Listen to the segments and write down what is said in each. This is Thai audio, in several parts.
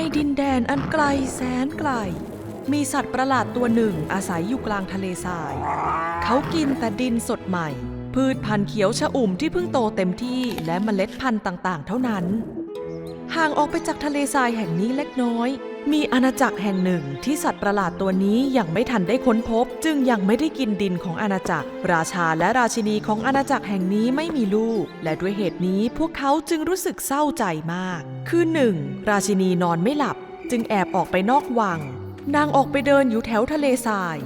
ในดินแดนอันไกลแสนไกล มีสัตว์ประหลาดตัวหนึ่งอาศัยอยู่กลางทะเลทราย เขากินแต่ดินสดใหม่ พืชพันธุ์เขียวชอุ่มที่เพิ่งโตเต็มที่และเมล็ดพันธุ์ต่างๆ เท่านั้น ห่างออกไปจากทะเลทรายแห่งนี้เล็กน้อย มีอาณาจักรแห่งหนึ่งที่สัตว์ประหลาดตัวนี้ยังไม่ทันได้ค้นพบ จึงยังไม่ได้กินดินของอาณาจักร ราชาและราชินีของอาณาจักรแห่งนี้ไม่มีลูก และด้วยเหตุนี้พวกเขาจึงรู้สึกเศร้าใจมาก คือหนึ่งราชินีนอนไม่หลับ จึงแอบออกไปนอกวัง นางออกไปเดินอยู่แถวทะเลทราย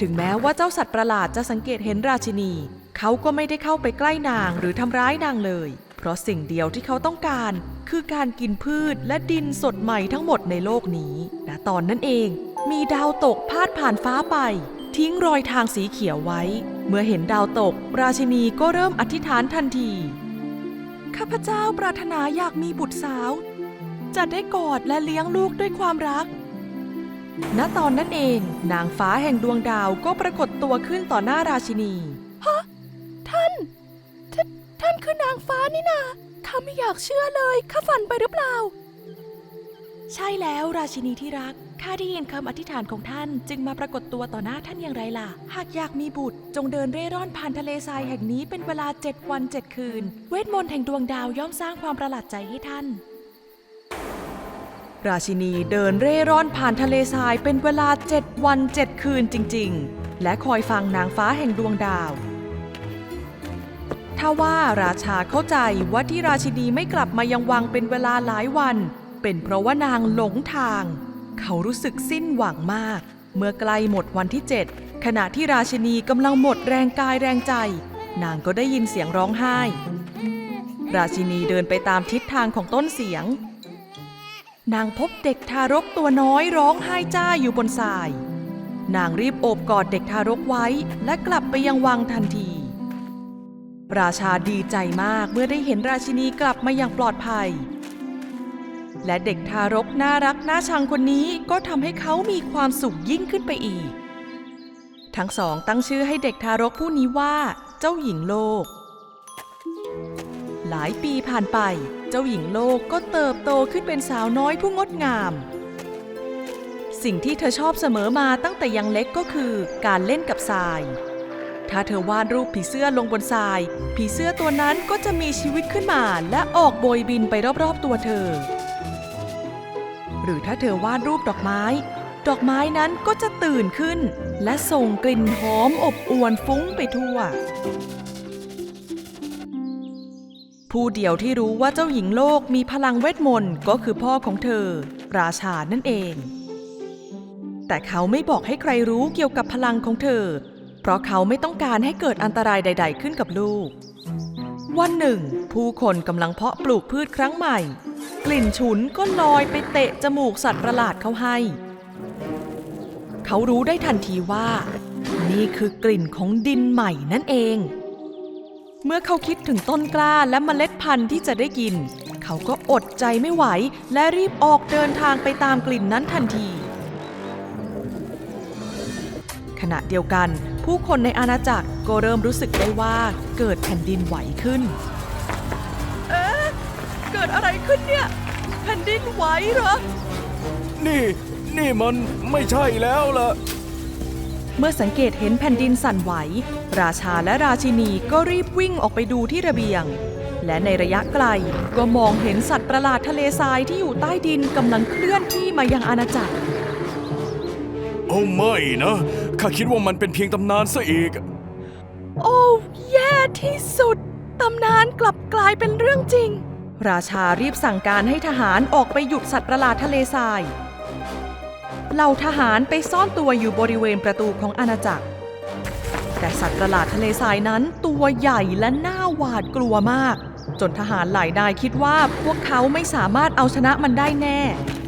ถึงแม้ว่าเจ้าสัตว์ประหลาดจะสังเกตเห็นราชินี เขาก็ไม่ได้เข้าไปใกล้นางหรือทำร้ายนางเลย เพราะสิ่งเดียวที่เขาต้องการ คือการกินพืชและดินสดใหม่ทั้งหมดในโลกนี้และตอนนั้นเอง มีดาวตกพาดผ่านฟ้าไป ทิ้งรอยทางสีเขียวไว้ เมื่อเห็นดาวตก ราชินีก็เริ่มอธิษฐานทันที ข้าพเจ้าปรารถนาอยากมีบุตรสาว จะได้กอดและเลี้ยงลูกด้วยความรัก ณตอนนั้นเอง นางฟ้าแห่งดวงดาวก็ปรากฏตัวขึ้นต่อหน้าราชินี ฮะ ท่านทท่านคือนางฟ้านี่นา ข้าไม่อยากเชื่อเลย ข้าฝันไปหรือเปล่า ใช่แล้วราชินีที่รัก ข้าได้ยินคำอธิษฐานของท่าน จึงมาปรากฏตัวต่อหน้าท่านอย่างไรล่ะ หากอยากมีบุตร จงเดินเร่ร่อนผ่านทะเลทรายแห่งนี้เป็นเวลาเจ็ดวันเจ็ดคืน เวทมนต์แห่งดวงดาวย่อมสร้างความประหลาดใจให้ท่าน ราชินีเดินเร่ร่อนผ่านทะเลทรายเป็นเวลาเจ็ดวันเจ็ดคืนจริง ๆ และคอยฟังนางฟ้าแห่งดวงดาว ถ้าว่าราชาเข้าใจว่าที่ราชินีไม่กลับมายังวังเป็นเวลาหลายวัน เป็นเพราะว่านางหลงทาง เขารู้สึกสิ้นหวังมาก เมื่อใกล้หมดวันที่7ขณะที่ราชินีกำลังหมดแรงกายแรงใจ นางก็ได้ยินเสียงร้องไห้ ราชินีเดินไปตามทิศทางของต้นเสียง นางพบเด็กทารกตัวน้อยร้องไห้จ้าอยู่บนทราย นางรีบโอบกอดเด็กทารกไว้และกลับไปยังวังทันที ราชาดีใจมากเมื่อได้เห็นราชินีกลับมาอย่างปลอดภัย และเด็กทารกน่ารักน่าชังคนนี้ก็ทำให้เขามีความสุขยิ่งขึ้นไปอีก ทั้งสองตั้งชื่อให้เด็กทารกผู้นี้ว่าเจ้าหญิงโลก หลายปีผ่านไป เจ้าหญิงโลกก็เติบโตขึ้นเป็นสาวน้อยผู้งดงาม สิ่งที่เธอชอบเสมอมาตั้งแต่ยังเล็กก็คือการเล่นกับทราย ถ้าเธอวาดรูปผีเสื้อลงบนทราย ผีเสื้อตัวนั้นก็จะมีชีวิตขึ้นมาและออกโบยบินไปรอบๆตัวเธอ หรือถ้าเธอวาดรูปดอกไม้ ดอกไม้นั้นก็จะตื่นขึ้น และส่งกลิ่นหอมอบอวนฟุ้งไปทั่ว ผู้เดียวที่รู้ว่าเจ้าหญิงโลกมีพลังเวทมนต์ก็คือพ่อของเธอ ราชานั่นเอง แต่เขาไม่บอกให้ใครรู้เกี่ยวกับพลังของเธอ เพราะเขาไม่ต้องการให้เกิดอันตรายใด ๆ ขึ้นกับลูก วันหนึ่ง ผู้คนกำลังเพาะปลูกพืชครั้งใหม่ กลิ่นฉุนก็ลอยไปเตะจมูกสัตว์ประหลาดเขาให้ เขารู้ได้ทันทีว่า นี่คือกลิ่นของดินใหม่นั่นเอง เมื่อเขาคิดถึงต้นกล้าและเมล็ดพันธุ์ที่จะได้กิน เขาก็อดใจไม่ไหวและรีบออกเดินทางไปตามกลิ่นนั้นทันที ณะเดียวกัน ผู้คนในอาณาจักรก็เริ่มรู้สึกได้ว่าเกิดแผ่นดินไหวขึ้น เอ๊ะ เกิดอะไรขึ้นเนี่ย แผ่นดินไหวเหรอ นี่ นี่มันไม่ใช่แล้วล่ะ เมื่อสังเกตเห็นแผ่นดินสั่นไหว ราชาและราชินีก็รีบวิ่งออกไปดูที่ระเบียง และในระยะไกลก็มองเห็นสัตว์ประหลาดทะเลทรายที่อยู่ใต้ดินกำลังเคลื่อนที่มายังอาณาจักรโอ้ไม่นะ ข้าคิดว่ามันเป็นเพียงตำนานซะอีก โอ้แย่ที่สุด ตำนานกลับกลายเป็นเรื่องจริง ราชารีบสั่งการให้ทหารออกไปหยุดสัตว์ประหลาดทะเลทราย เหล่าทหารไปซ่อนตัวอยู่บริเวณประตูของอาณาจักร แต่สัตว์ประหลาดทะเลทรายนั้นตัวใหญ่และน่าหวาดกลัวมาก จนทหารหลายนายคิดว่าพวกเขาไม่สามารถเอาชนะมันได้แน่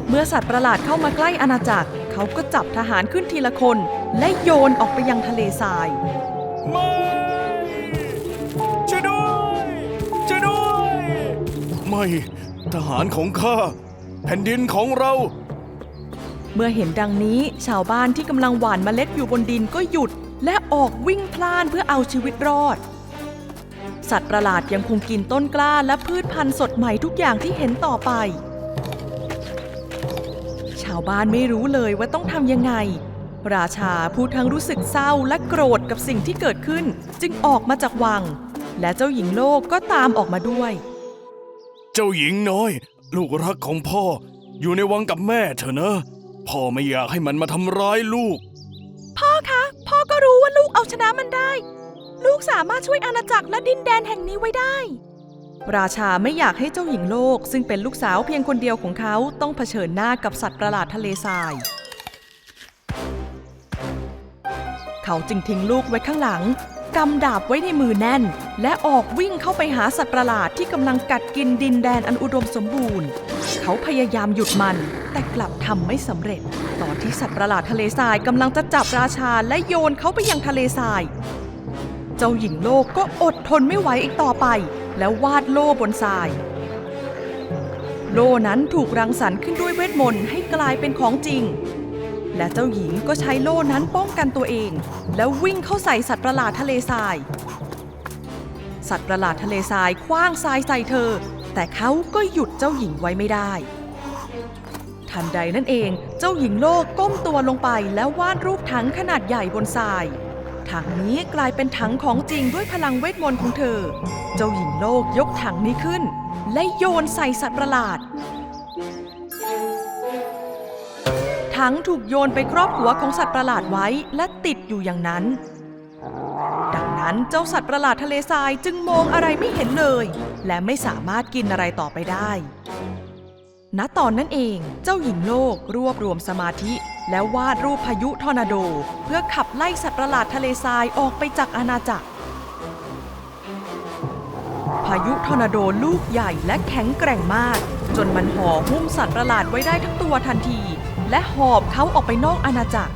เมื่อสัตว์ประหลาดเข้ามาใกล้อาณาจักร เขาก็จับทหารขึ้นทีละคน และโยนออกไปยังทะเลทราย ไม่ช่วยด้วยช่วยด้วย ไม่ทหารของข้า แผ่นดินของเรา เมื่อเห็นดังนี้ชาวบ้านที่กำลังหว่านเมล็ดอยู่บนดินก็หยุด และออกวิ่งพล่านเพื่อเอาชีวิตรอด สัตว์ประหลาดยังคงกินต้นกล้าและพืชพันธุ์สดใหม่ทุกอย่างที่เห็นต่อไปาวบ้านไม่รู้เลยว่าต้องทำยังไง ราชาผู้ทั้งรู้สึกเศร้าและโกรธกับสิ่งที่เกิดขึ้น จึงออกมาจากวัง และเจ้าหญิงโลกก็ตามออกมาด้วย เจ้าหญิงน้อย ลูกรักของพ่อ อยู่ในวังกับแม่เถอะนะ พ่อไม่อยากให้มันมาทำร้ายลูก พ่อคะ พ่อก็รู้ว่าลูกเอาชนะมันได้ ลูกสามารถช่วยอาณาจักรและดินแดนแห่งนี้ไว้ได้ ราชาไม่อยากให้เจ้าหญิงโลก ซึ่งเป็นลูกสาวเพียงคนเดียวของเขาต้องเผชิญหน้ากับสัตว์ประหลาดทะเลทราย เขาจึงทิ้งลูกไว้ข้างหลังกำดาบไว้ในมือแน่น และออกวิ่งเข้าไปหาสัตว์ประหลาดที่กำลังกัดกินดินแดนอันอุดมสมบูรณ์ เขาพยายามหยุดมัน แต่กลับทำไม่สำเร็จ ตอนที่สัตว์ประหลาดทะเลทรายกำลังจะจับราชาและโยนเขาไปยังทะเลทราย เจ้าหญิงโลกก็อดทนไม่ไหวอีกต่อไป แล้ววาดโล่บนทราย โล่นั้นถูกรังสรรค์ขึ้นด้วยเวทมนต์ให้กลายเป็นของจริง และเจ้าหญิงก็ใช้โล่นั้นป้องกันตัวเอง แล้ววิ่งเข้าใส่สัตว์ประหลาดทะเลทราย สัตว์ประหลาดทะเลทรายคว้างทรายใส่เธอ แต่เขาก็หยุดเจ้าหญิงไว้ไม่ได้ทันใดนั่นเองเจ้าหญิงโลกก้มตัวลงไปแล้ววาดรูปถังขนาดใหญ่บนทราย ถังนี้กลายเป็นถังของจริงด้วยพลังเวทมนต์ของเธอ เจ้าหญิงโลกยกถังนี้ขึ้น และโยนใส่สัตว์ประหลาด ถังถูกโยนไปครอบหัวของสัตว์ประหลาดไว้และติดอยู่อย่างนั้น ดังนั้นเจ้าสัตว์ประหลาดทะเลทรายจึงมองอะไรไม่เห็นเลย และไม่สามารถกินอะไรต่อไปได้ ณตอนนั้นเองเจ้าหญิงโลกรวบรวมสมาธิ แล้ววาดรูปพายุทอร์นาโด เพื่อขับไล่สัตว์ประหลาดทะเลทรายออกไปจากอาณาจักร พายุทอร์นาโดลูกใหญ่และแข็งแกร่งมาก จนมันห่อหุ้มสัตว์ประหลาดไว้ได้ทั้งตัวทันที และหอบเขาออกไปนอกอาณาจักร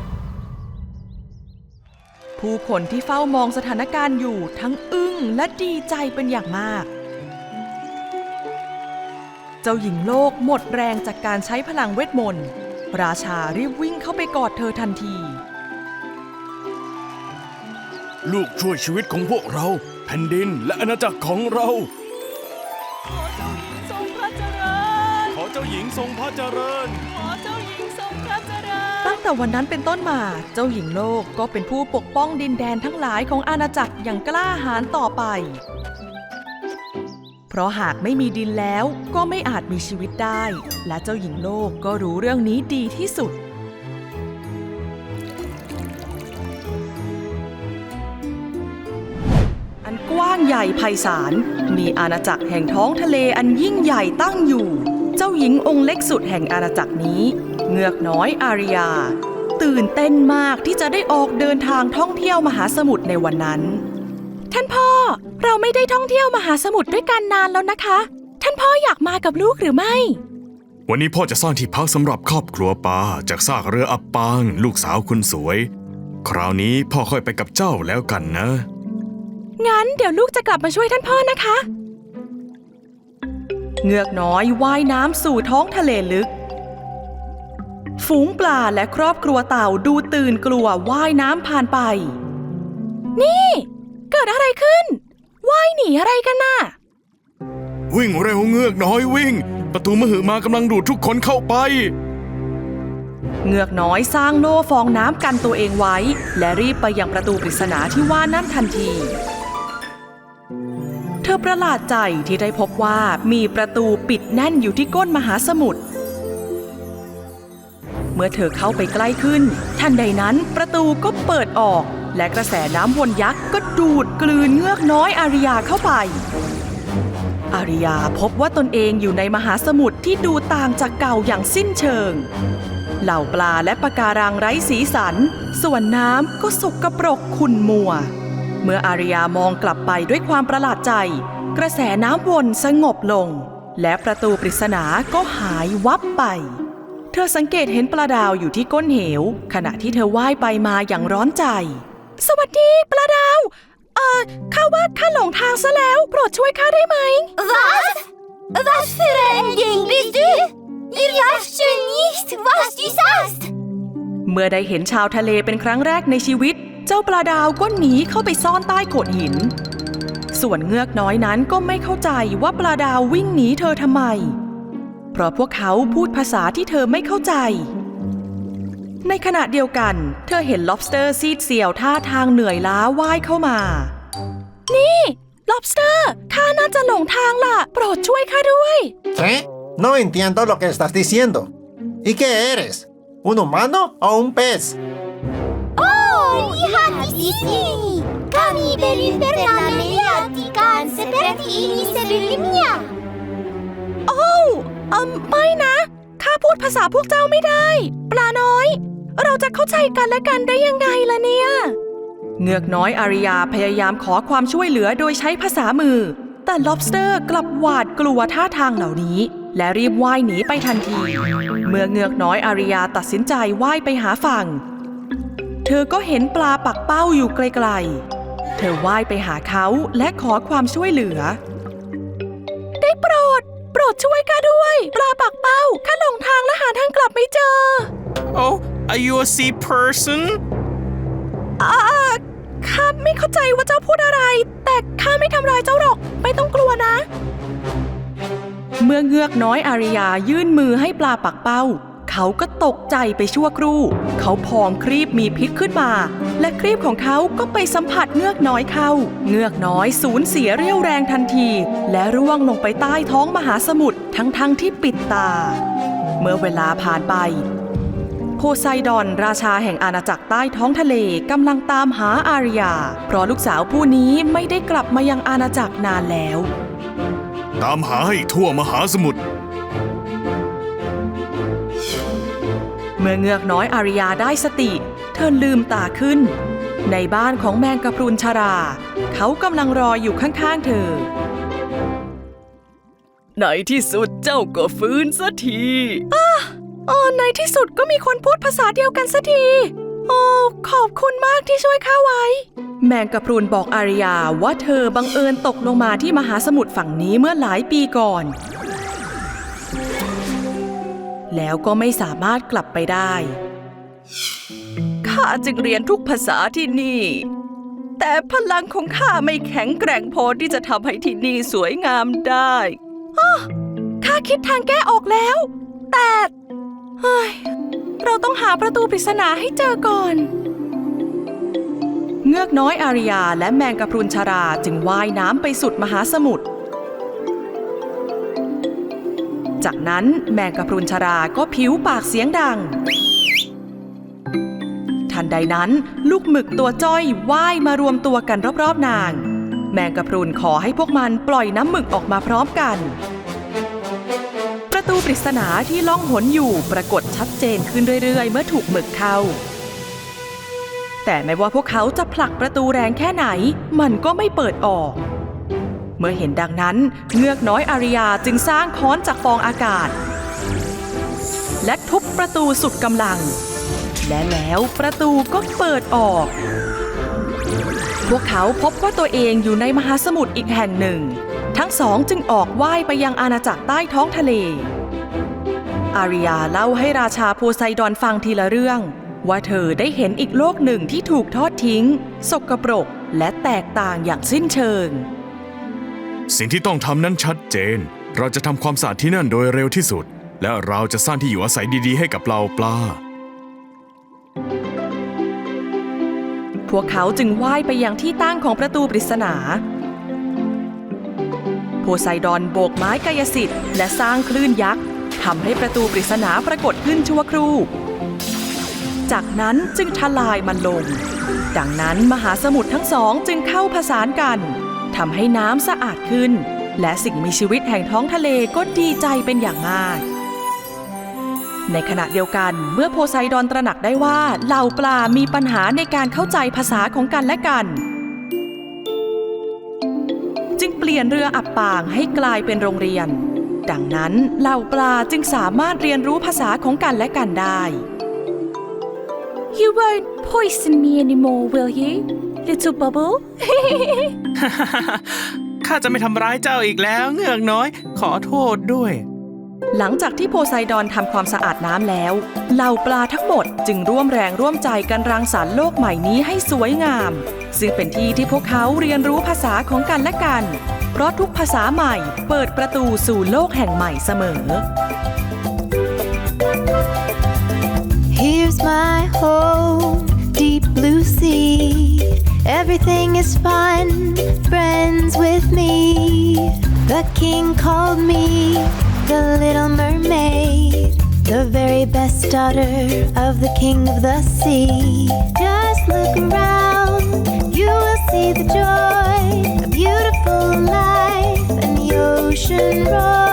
ผู้คนที่เฝ้ามองสถานการณ์อยู่ทั้งอึ้งและดีใจเป็นอย่างมากเจ้าหญิงโลกหมดแรงจากการใช้พลังเวทมนต์ ราชารีบวิ่งเข้าไปกอดเธอทันที ลูกช่วยชีวิตของพวกเรา แผ่นดินและอาณาจักรของเรา ขอเจ้าหญิงทรงพระเจริญ ขอเจ้าหญิงทรงพระเจริญ ขอเจ้าหญิงทรงพระเจริญ ตั้งแต่วันนั้นเป็นต้นมา เจ้าหญิงโลกก็เป็นผู้ปกป้องดินแดนทั้งหลายของอาณาจักรอย่างกล้าหาญต่อไป เพราะหากไม่มีดินแล้วก็ไม่อาจมีชีวิตได้ และเจ้าหญิงโลกก็รู้เรื่องนี้ดีที่สุด อันกว้างใหญ่ไพศาล มีอาณาจักรแห่งท้องทะเลอันยิ่งใหญ่ตั้งอยู่ เจ้าหญิงองค์เล็กสุดแห่งอาณาจักรนี้ เงือกน้อยอาริยา ตื่นเต้นมากที่จะได้ออกเดินทางท่องเที่ยวมหาสมุทรในวันนั้น ท่านพ่อ เราไม่ได้ท่องเที่ยวมหาสมุทรด้วยกันนานแล้วนะคะ ท่านพ่ออยากมากับลูกหรือไม่ วันนี้พ่อจะสร้างที่พักสำหรับครอบครัวปาจากซากเรืออับปาง ลูกสาวคุณสวย คราวนี้พ่อค่อยไปกับเจ้าแล้วกันนะ งั้นเดี๋ยวลูกจะกลับมาช่วยท่านพ่อนะคะ เงือกน้อยว่ายน้ำสู่ท้องทะเลลึก ฝูงปลาและครอบครัวเต่าดูตื่นกลัวว่ายน้ำผ่านไป นี่เกิดอะไรขึ้นว่ายหนีอะไรกันน่ะ วิ่งเร็วเงือกน้อยวิ่ง ประตูมหึมากำลังดูดทุกคนเข้าไป เงือกน้อยสร้างโล่ฟองน้ำกันตัวเองไว้ และรีบไปยังประตูปริศนาที่ว่านั่นทันที เธอประหลาดใจที่ได้พบว่ามีประตูปิดแน่นอยู่ที่ก้นมหาสมุทรเมื่อเธอเข้าไปใกล้ขึ้น ทันใดนั้นประตูก็เปิดออก และกระแสน้ำวนยักษ์ก็ดูดกลืนเงือกน้อยอาริยาเข้าไป อาริยาพบว่าตนเองอยู่ในมหาสมุทรที่ดูต่างจากเก่าอย่างสิ้นเชิง เหล่าปลาและปะการังไร้สีสัน ส่วนน้ำก็สกปรกขุ่นมัว เมื่ออารยามองกลับไปด้วยความประหลาดใจ กระแสน้ำวนสงบลง และประตูปริศนาก็หายวับไปเธอสังเกตเห็นปลาดาวอยู่ที่ก้นเหว ขณะที่เธอว่ายไปมาอย่างร้อนใจ สวัสดีปลาดาว เอ่อข้าว่าข้าหลงทางซะแล้ว โปรดช่วยข้าได้ไหม Was? Was für ein Ding bist du? Wir weißt nicht, was du sagst. เมื่อได้เห็นชาวทะเลเป็นครั้งแรกในชีวิต เจ้าปลาดาวก็หนีเข้าไปซ่อนใต้โขดหิน ส่วนเงือกน้อยนั้นก็ไม่เข้าใจว่าปลาดาววิ่งหนีเธอทำไม เพราะพวกเขาพูดภาษาที่เธอไม่เข้าใจ ในขณะเดียวกัน เธอเห็น lobster ซีดเสียวท่าทางเหนื่อยล้าว่ายเข้ามา นี่ lobster ข้าน่าจะหลงทางล่ะ โปรดช่วยข้าด้วย ¿Qué? No entiendo lo que estás diciendo. ¿Y qué eres? ¿Un humano o un pez? Oh, lihat di sini. Kami baru pernah melihat ikan seperti ini sebelumnya. โอ้วเอืมไม่นะ ข้าพูดภาษาพวกเจ้าไม่ได้ ปลาน้อย เราจะเข้าใจกันและกันได้ยังไงล่ะเนี่ย เงือกน้อยอาริยาพยายามขอความช่วยเหลือโดยใช้ภาษามือ แต่ lobster กลับหวาดกลัวท่าทางเหล่านี้ และรีบว่ายหนีไปทันที เมื่อเงือกน้อยอาริยาตัดสินใจว่ายไปหาฝั่ง เธอก็เห็นปลาปักเป้าอยู่ไกลๆ เธอว่ายไปหาเขาและขอความช่วยเหลือ ได้โปรด รดช่วยข้าด้วย ปลาปักเป้าข้าหลงทางและหาทางกลับไม่เจอ Oh, are you a sea person? อ่าข้าไม่เข้าใจว่าเจ้าพูดอะไร แต่ข้าไม่ทำร้ายเจ้าหรอก ไม่ต้องกลัวนะ เมื่อเงือกน้อยอาริยายื่นมือให้ปลาปักเป้า เขาก็ตกใจไปชั่วครู่ เขาพองครีบมีพิษขึ้นมา และครีบของเขาก็ไปสัมผัสเงือกน้อยเข้า เงือกน้อยสูญเสียเรี่ยวแรงทันที และร่วงลงไปใต้ท้องมหาสมุทรทั้งๆที่ปิดตา เมื่อเวลาผ่านไป โพไซดอนราชาแห่งอาณาจักรใต้ท้องทะเลกำลังตามหาอาริยา เพราะลูกสาวผู้นี้ไม่ได้กลับมายังอาณาจักรนานแล้ว ตามหาให้ทั่วมหาสมุทร เมื่อเงือกน้อยอาริยาได้สติ เธอลืมตาขึ้น ในบ้านของแมงกะพรุนชรา เขากำลังรออยู่ข้างๆเธอในที่สุดเจ้าก็ฟื้นสักทีอ้าอ๋อในที่สุดก็มีคนพูดภาษาเดียวกันสักที โอ้ ขอบคุณมากที่ช่วยข้าไว้ แมงกะพรุนบอกอาริยาว่าเธอบังเอิญตกลงมาที่มหาสมุทรฝั่งนี้เมื่อหลายปีก่อน แล้วก็ไม่สามารถกลับไปได้ ข้าจึงเรียนทุกภาษาที่นี่ แต่พลังของข้าไม่แข็งแกร่งพอที่จะทำให้ที่นี่สวยงามได้ข้าคิดทางแก้ออกแล้ว แต่เฮ้ยเราต้องหาประตูปริศนาให้เจอก่อน เงือกน้อยอาริยาและแมงกะพรุนชาราจึงว่ายน้ำไปสุดมหาสมุทร จากนั้นแมงกะพรุนชาราก็ผิวปากเสียงดัง ทันใดนั้นลูกหมึกตัวจ้อยว่ายมารวมตัวกันรอบๆนาง แมงกะพรุนขอให้พวกมันปล่อยน้ำหมึกออกมาพร้อมกัน ประตูปริศนาที่ล่องหนอยู่ปรากฏชัดเจนขึ้นเรื่อยๆ เมื่อถูกหมึกเข้า แต่ไม่ว่าพวกเขาจะผลักประตูแรงแค่ไหน มันก็ไม่เปิดออก เมื่อเห็นดังนั้นเงือกน้อยอาริยาจึงสร้างค้อนจากฟองอากาศ และทุบประตูสุดกำลัง และแล้วประตูก็เปิดออก พวกเขาพบว่าตัวเองอยู่ในมหาสมุทรอีกแห่งหนึ่ง ทั้งสองจึงออกว่ายไปยังอาณาจักรใต้ท้องทะเล อาริยาเล่าให้ราชาโพไซดอนฟังทีละเรื่องว่าเธอได้เห็นอีกโลกหนึ่งที่ถูกทอดทิ้ง สกปรก และแตกต่างอย่างสิ้นเชิง สิ่งที่ต้องทำนั้นชัดเจน เราจะทำความสะอาดที่นั่นโดยเร็วที่สุด และเราจะสร้างที่อยู่อาศัยดีๆ ให้กับเราปลา พวกเขาจึงว่ายไปยังที่ตั้งของประตูปริศนา โพไซดอนโบกไม้กายสิทธิ์และสร้างคลื่นยักษ์ทำให้ประตูปริศนาปรากฏขึ้นชั่วครู่ จากนั้นจึงทลายมันลง ดังนั้นมหาสมุทรทั้งสองจึงเข้าผสานกันำให้น้ำสะอาดขึ้น และสิ่งมีชีวิตแห่งท้องทะเลก็ดีใจเป็นอย่างมาก ในขณะเดียวกันเมื่อโพไซดอนตระหนักได้ว่าเหล่าปลามีปัญหาในการเข้าใจภาษาของกันและกัน จึงเปลี่ยนเรืออับปางให้กลายเป็นโรงเรียน ดังนั้นเหล่าปลาจึงสามารถเรียนรู้ภาษาของกันและกันได้ You won't poison me anymore, will you, little bubble? ข้าจะไม่ทำร้ายเจ้าอีกแล้วเงือกน้อย ขอโทษด้วย หลังจากที่โพไซดอนทำความสะอาดน้ำแล้ว เหล่าปลาทั้งหมดจึงร่วมแรงร่วมใจกันรังสรรค์โลกใหม่นี้ให้สวยงาม ซึ่งเป็นที่ที่พวกเขาเรียนรู้ภาษาของกันและกัน เพราะทุกภาษาใหม่เปิดประตูสู่โลกแห่งใหม่เสมอ Here's my home, deep blue sea. Everything is fun, friends with me. The king called me the little mermaid, the very best daughter of the king of the sea. Just look around, you will see the joy, a beautiful life, and the ocean roar.